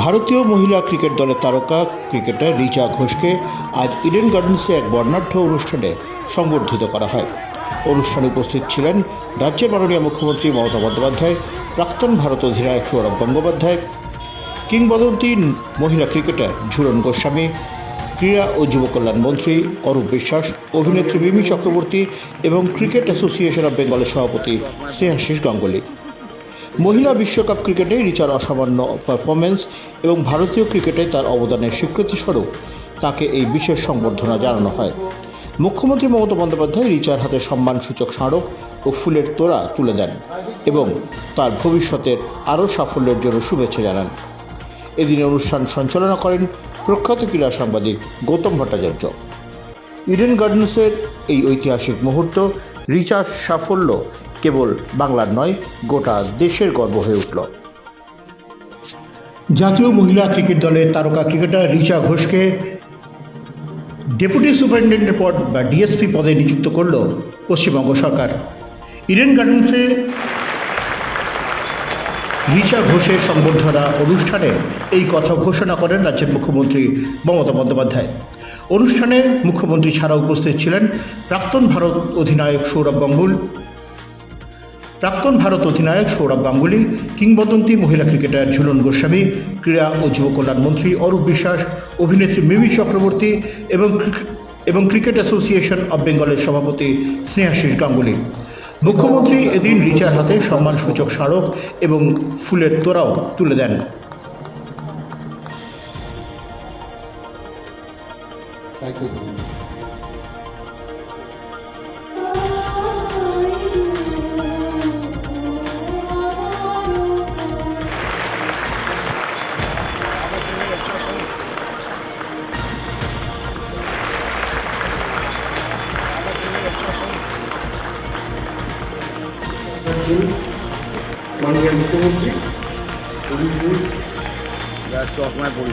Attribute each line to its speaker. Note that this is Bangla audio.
Speaker 1: ভারতীয় মহিলা ক্রিকেট দলের তারকা ক্রিকেটার রিচা ঘোষকে আজ ইডেন গার্ডেন্সে এক বর্ণাঢ্য অনুষ্ঠানে সংবর্ধিত করা হয়। অনুষ্ঠানে উপস্থিত ছিলেন রাজ্যের মাননীয় মুখ্যমন্ত্রী মমতা বন্দ্যোপাধ্যায়, প্রাক্তন ভারত অধিনায়ক সৌরভ গঙ্গোপাধ্যায়, কিংবদন্তি মহিলা ক্রিকেটার ঝুলন গোস্বামী, ক্রীড়া ও যুবকল্যাণ মন্ত্রী অরূপ বিশ্বাস, অভিনেত্রী মিমি চক্রবর্তী এবং ক্রিকেট অ্যাসোসিয়েশন অব বেঙ্গলের সভাপতি স্নেহাশিস গাঙ্গুলি। মহিলা বিশ্বকাপ ক্রিকেটে রিচার অসামান্য পারফরমেন্স এবং ভারতীয় ক্রিকেটে তার অবদানের স্বীকৃতিস্বরূপ তাকে এই বিশেষ সংবর্ধনা জানানো হয়। মুখ্যমন্ত্রী মমতা বন্দ্যোপাধ্যায় রিচার হাতে সম্মানসূচক স্মারক ও ফুলের তোড়া তুলে দেন এবং তার ভবিষ্যতের আরও সাফল্যের জন্য শুভেচ্ছা জানান। এদিন অনুষ্ঠান সঞ্চালনা করেন প্রখ্যাত ক্রীড়া সাংবাদিক গৌতম ভট্টাচার্য। ইডেন গার্ডেন্সের এই ঐতিহাসিক মুহূর্ত রিচার সাফল্য কেবল বাংলার নয়, গোটা দেশের গর্ব হয়ে উঠল। জাতীয় মহিলা ক্রিকেট দলের তারকা ক্রিকেটার রিচা ঘোষকে ডেপুটি সুপারিনটেন্ডেন্টের পদ বা ডিএসপি পদে নিযুক্ত করল পশ্চিমবঙ্গ সরকার। ইডেন গার্ডেন্সে রিচা ঘোষের সংবর্ধনা অনুষ্ঠানে এই কথা ঘোষণা করেন রাজ্যের মুখ্যমন্ত্রী মমতা বন্দ্যোপাধ্যায়। অনুষ্ঠানে মুখ্যমন্ত্রী ছাড়া উপস্থিত ছিলেন প্রাক্তন ভারত অধিনায়ক সৌরভ গাঙ্গুল। প্রাক্তন ভারত অধিনায়ক সৌরভ গাঙ্গুলি, কিংবদন্তি মহিলা ক্রিকেটার ঝুলন গোস্বামী, ক্রীড়া ও যুব কল্যাণ মন্ত্রী অরূপ বিশ্বাস, অভিনেত্রী মিমি চক্রবর্তী এবং এবং ক্রিকেট অ্যাসোসিয়েশন অব বেঙ্গলের সভাপতি স্নেহাশিস গাঙ্গুলি। মুখ্যমন্ত্রী এদিন রিচার হাতে সম্মানসূচক স্মারক এবং ফুলের তোড়াও তুলে দেন।
Speaker 2: মাননীয় মুখ্যমন্ত্রী
Speaker 3: চশমায় পড়ে